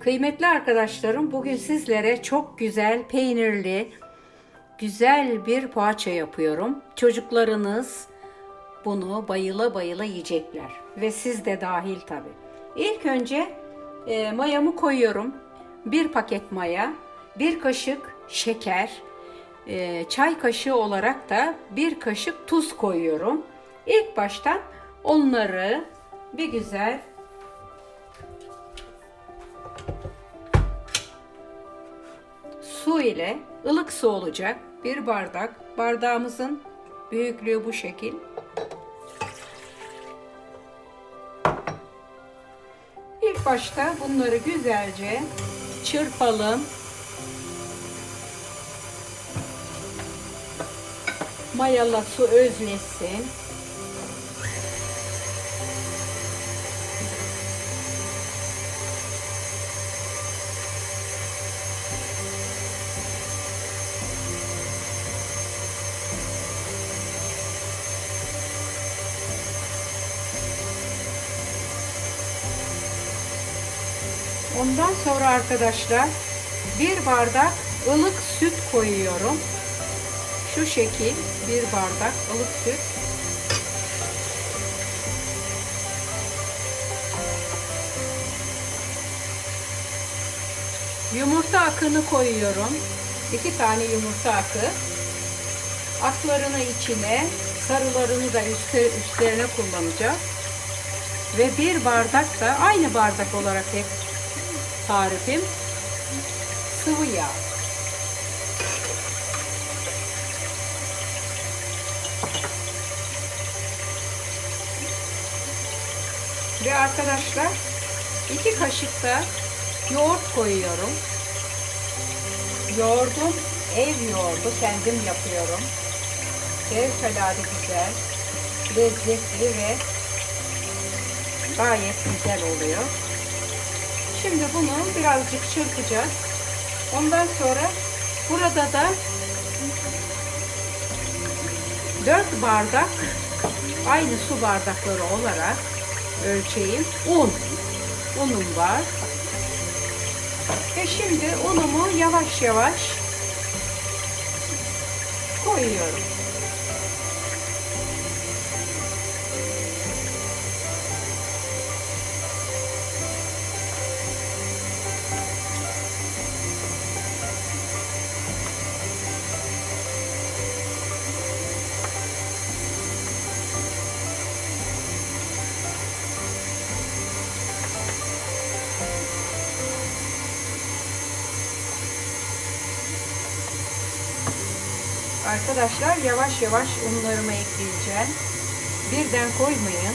Kıymetli arkadaşlarım bugün sizlere çok güzel peynirli güzel bir poğaça yapıyorum. Çocuklarınız bunu bayıla bayıla yiyecekler ve siz de dahil tabi. İlk önce e, mayamı koyuyorum. Bir paket maya, bir kaşık şeker, e, çay kaşığı olarak da bir kaşık tuz koyuyorum. İlk baştan onları bir güzel su ile ılık su olacak bir bardak. Bardağımızın büyüklüğü bu şekil. İlk başta bunları güzelce çırpalım. Mayala su özlesin. Ondan sonra arkadaşlar bir bardak ılık süt koyuyorum. Şu şekil bir bardak ılık süt. Yumurta akını koyuyorum. İki tane yumurta akı. Aklarını içine, sarılarını da üstü, üstlerine kullanacağız. Ve bir bardak da aynı bardak olarak hep tarifim sıvı yağ. Ve arkadaşlar iki kaşık da yoğurt koyuyorum. Yoğurdum ev yoğurdu kendim yapıyorum. Fevkalade güzel, lezzetli ve gayet güzel oluyor. Şimdi bunu birazcık çırpacağız. Ondan sonra burada da 4 bardak aynı su bardakları olarak ölçeyim. Un. Unum var. Ve şimdi unumu yavaş yavaş koyuyorum. Arkadaşlar yavaş yavaş unlarımı ekleyeceğim. Birden koymayın.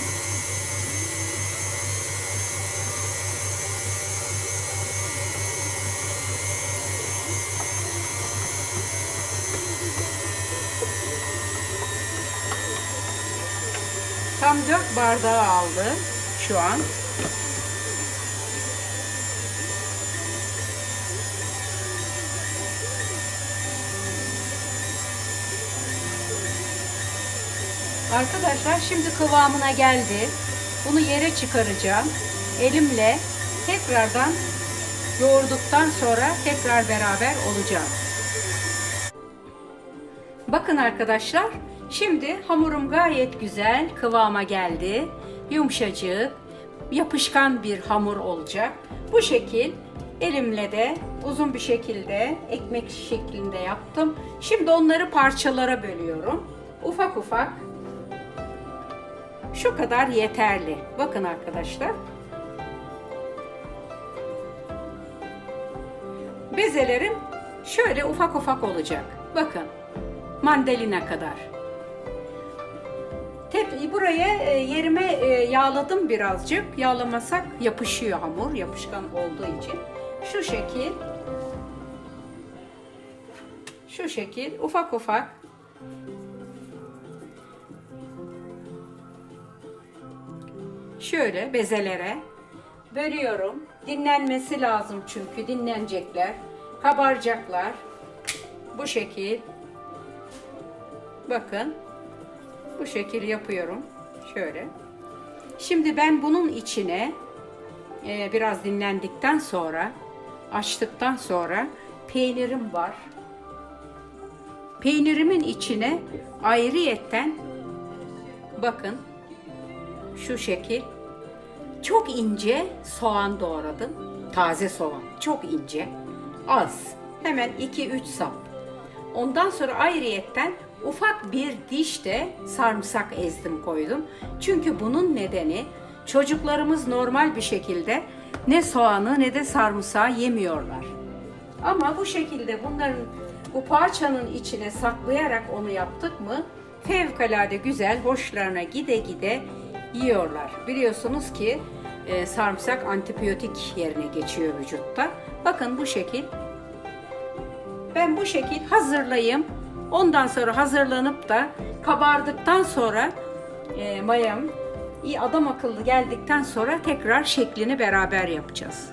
Tam 4 bardağı aldı şu an. Arkadaşlar şimdi kıvamına geldi. Bunu yere çıkaracağım. Elimle tekrardan yoğurduktan sonra tekrar beraber olacağız. Bakın arkadaşlar şimdi hamurum gayet güzel kıvama geldi. Yumuşacık, yapışkan bir hamur olacak. Bu şekil elimle de uzun bir şekilde ekmek şeklinde yaptım. Şimdi onları parçalara bölüyorum. Ufak ufak şu kadar yeterli. Bakın arkadaşlar. Bezelerim şöyle ufak ufak olacak. Bakın. Mandalina kadar. Buraya e, yerime e, yağladım birazcık. Yağlamasak yapışıyor hamur yapışkan olduğu için. Şu şekil şu şekil ufak ufak şöyle bezelere bölüyorum. Dinlenmesi lazım çünkü dinlenecekler. Kabaracaklar. Bu şekil. Bakın. Bu şekil yapıyorum. Şöyle. Şimdi ben bunun içine e, biraz dinlendikten sonra açtıktan sonra peynirim var. Peynirimin içine ayrıyetten bakın şu şekil çok ince soğan doğradım. Taze soğan. Çok ince. Az. Hemen 2-3 sap. Ondan sonra ayrıyetten ufak bir diş de sarımsak ezdim koydum. Çünkü bunun nedeni çocuklarımız normal bir şekilde ne soğanı ne de sarımsağı yemiyorlar. Ama bu şekilde bunların bu parçanın içine saklayarak onu yaptık mı fevkalade güzel hoşlarına gide gide yiyorlar. Biliyorsunuz ki e, sarımsak antibiyotik yerine geçiyor vücutta. Bakın bu şekil. Ben bu şekil hazırlayayım. Ondan sonra hazırlanıp da kabardıktan sonra e, mayam iyi adam akıllı geldikten sonra tekrar şeklini beraber yapacağız.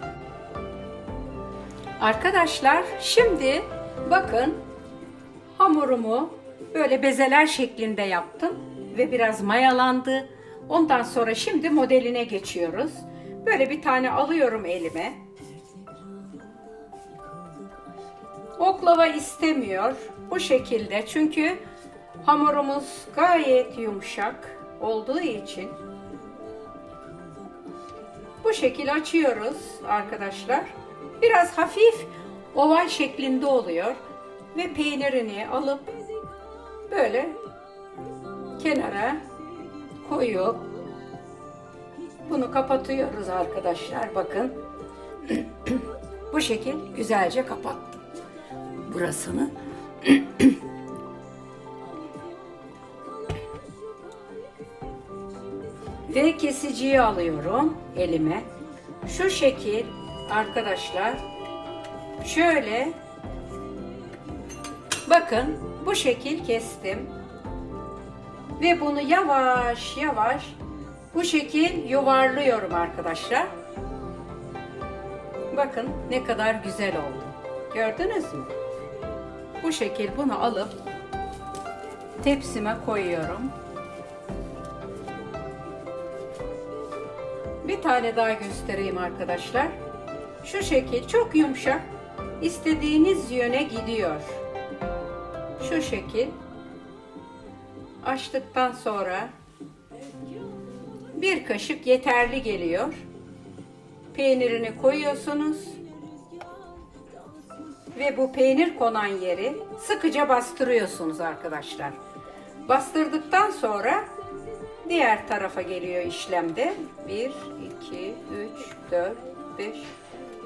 Arkadaşlar şimdi bakın hamurumu böyle bezeler şeklinde yaptım ve biraz mayalandı. Ondan sonra şimdi modeline geçiyoruz. Böyle bir tane alıyorum elime. Oklava istemiyor bu şekilde çünkü hamurumuz gayet yumuşak olduğu için bu şekil açıyoruz arkadaşlar. Biraz hafif oval şeklinde oluyor ve peynirini alıp böyle kenara koyup bunu kapatıyoruz arkadaşlar. Bakın bu şekil güzelce kapattım. Burasını ve kesiciyi alıyorum elime. Şu şekil arkadaşlar şöyle bakın bu şekil kestim ve bunu yavaş yavaş bu şekil yuvarlıyorum arkadaşlar. Bakın ne kadar güzel oldu. Gördünüz mü? Bu şekil bunu alıp tepsime koyuyorum. Bir tane daha göstereyim arkadaşlar. Şu şekil çok yumuşak. istediğiniz yöne gidiyor. Şu şekil. Açtıktan sonra bir kaşık yeterli geliyor. Peynirini koyuyorsunuz. Ve bu peynir konan yeri sıkıca bastırıyorsunuz arkadaşlar. Bastırdıktan sonra diğer tarafa geliyor işlemde. 1, 2, 3, 4, 5,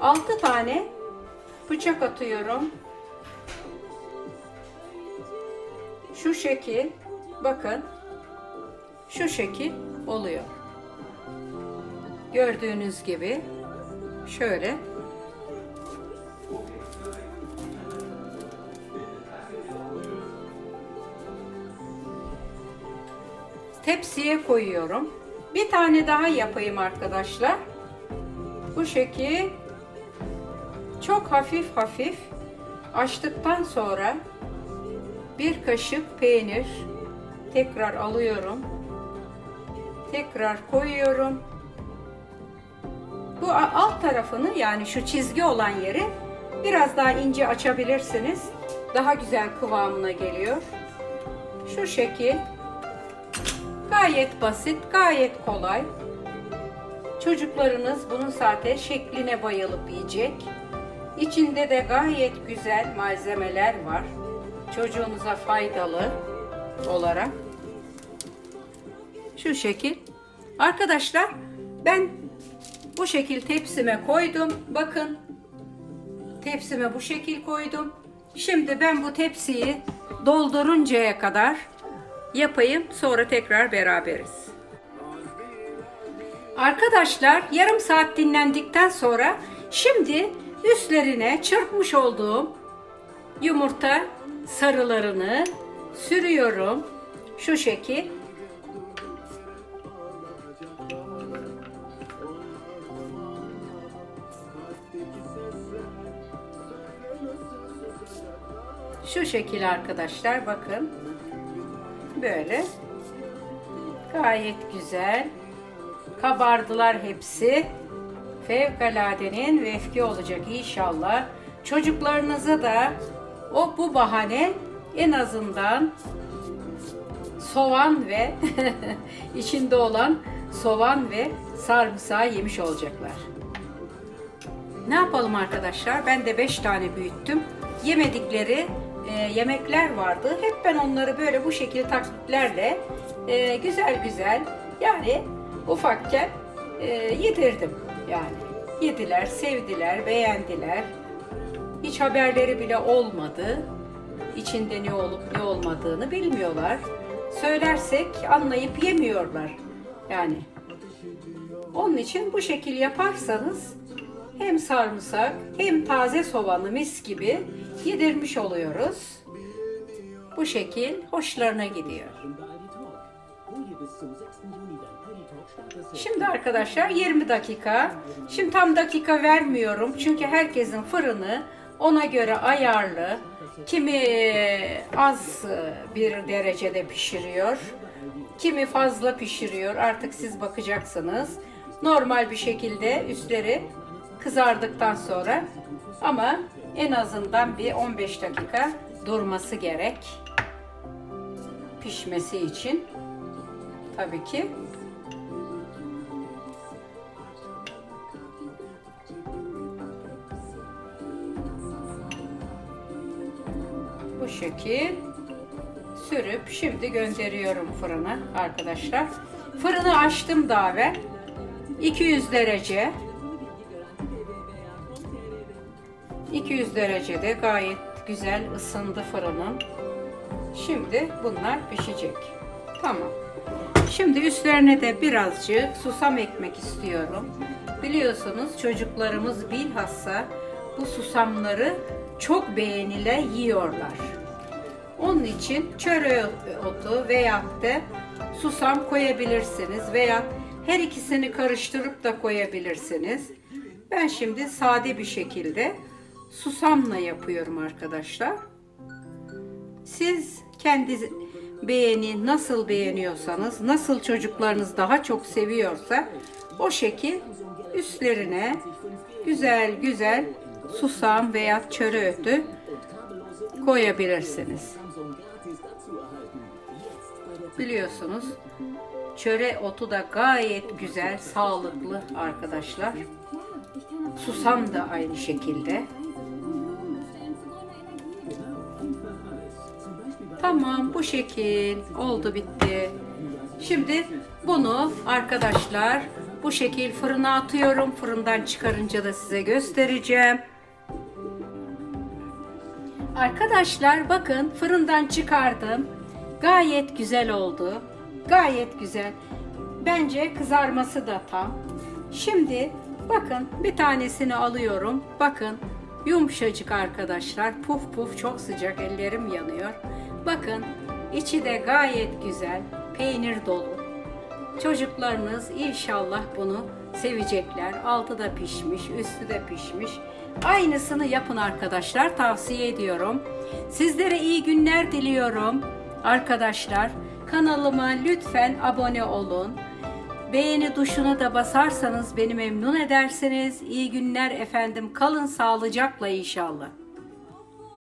6 tane bıçak atıyorum. Şu şekil bakın şu şekil oluyor. Gördüğünüz gibi şöyle tepsiye koyuyorum. Bir tane daha yapayım arkadaşlar. Bu şekil çok hafif hafif açtıktan sonra bir kaşık peynir tekrar alıyorum. Tekrar koyuyorum. Bu alt tarafını yani şu çizgi olan yeri biraz daha ince açabilirsiniz. Daha güzel kıvamına geliyor. Şu şekil. Gayet basit, gayet kolay. Çocuklarınız bunun zaten şekline bayılıp yiyecek. İçinde de gayet güzel malzemeler var. Çocuğunuza faydalı olarak. Şu şekil. Arkadaşlar ben bu şekil tepsime koydum. Bakın. Tepsime bu şekil koydum. Şimdi ben bu tepsiyi dolduruncaya kadar yapayım. Sonra tekrar beraberiz. Arkadaşlar yarım saat dinlendikten sonra şimdi üstlerine çırpmış olduğum yumurta sarılarını sürüyorum. Şu şekil. Şu şekil arkadaşlar bakın. Böyle. Gayet güzel. Kabardılar hepsi. Fevkaladenin vefki olacak inşallah. Çocuklarınıza da o bu bahane en azından soğan ve içinde olan soğan ve sarımsağı yemiş olacaklar. Ne yapalım arkadaşlar? Ben de 5 tane büyüttüm. Yemedikleri e, yemekler vardı. Hep ben onları böyle bu şekilde taklitlerle e, güzel güzel yani ufakken e, yedirdim yani. Yediler, sevdiler, beğendiler. Hiç haberleri bile olmadı. İçinde ne olup ne olmadığını bilmiyorlar. Söylersek anlayıp yemiyorlar. Yani onun için bu şekil yaparsanız hem sarımsak hem taze soğanı mis gibi yedirmiş oluyoruz. Bu şekil hoşlarına gidiyor. Şimdi arkadaşlar 20 dakika. Şimdi tam dakika vermiyorum çünkü herkesin fırını ona göre ayarlı. Kimi az bir derecede pişiriyor. Kimi fazla pişiriyor. Artık siz bakacaksınız. Normal bir şekilde üstleri kızardıktan sonra ama en azından bir 15 dakika durması gerek. Pişmesi için. Tabii ki. Bu şekil sürüp şimdi gönderiyorum fırına arkadaşlar. Fırını açtım daha evvel. 200 derece 200 derecede gayet güzel ısındı fırının. Şimdi bunlar pişecek. Tamam. Şimdi üstlerine de birazcık susam ekmek istiyorum. Biliyorsunuz çocuklarımız bilhassa bu susamları çok beğenile yiyorlar. Onun için çöre otu veya da susam koyabilirsiniz veya her ikisini karıştırıp da koyabilirsiniz. Ben şimdi sade bir şekilde susamla yapıyorum arkadaşlar. Siz kendi beğeni nasıl beğeniyorsanız, nasıl çocuklarınız daha çok seviyorsa o şekil üstlerine güzel güzel susam veya çöre ötü koyabilirsiniz. Biliyorsunuz çöre otu da gayet güzel, sağlıklı arkadaşlar. Susam da aynı şekilde. Tamam bu şekil oldu bitti. Şimdi bunu arkadaşlar bu şekil fırına atıyorum. Fırından çıkarınca da size göstereceğim. Arkadaşlar bakın fırından çıkardım. Gayet güzel oldu. Gayet güzel. Bence kızarması da tam. Şimdi bakın bir tanesini alıyorum. Bakın yumuşacık arkadaşlar. Puf puf çok sıcak ellerim yanıyor. Bakın içi de gayet güzel. Peynir dolu. Çocuklarınız inşallah bunu sevecekler. Altı da pişmiş, üstü de pişmiş. Aynısını yapın arkadaşlar. Tavsiye ediyorum. Sizlere iyi günler diliyorum. Arkadaşlar kanalıma lütfen abone olun. Beğeni tuşuna da basarsanız beni memnun edersiniz. İyi günler efendim. Kalın sağlıcakla inşallah.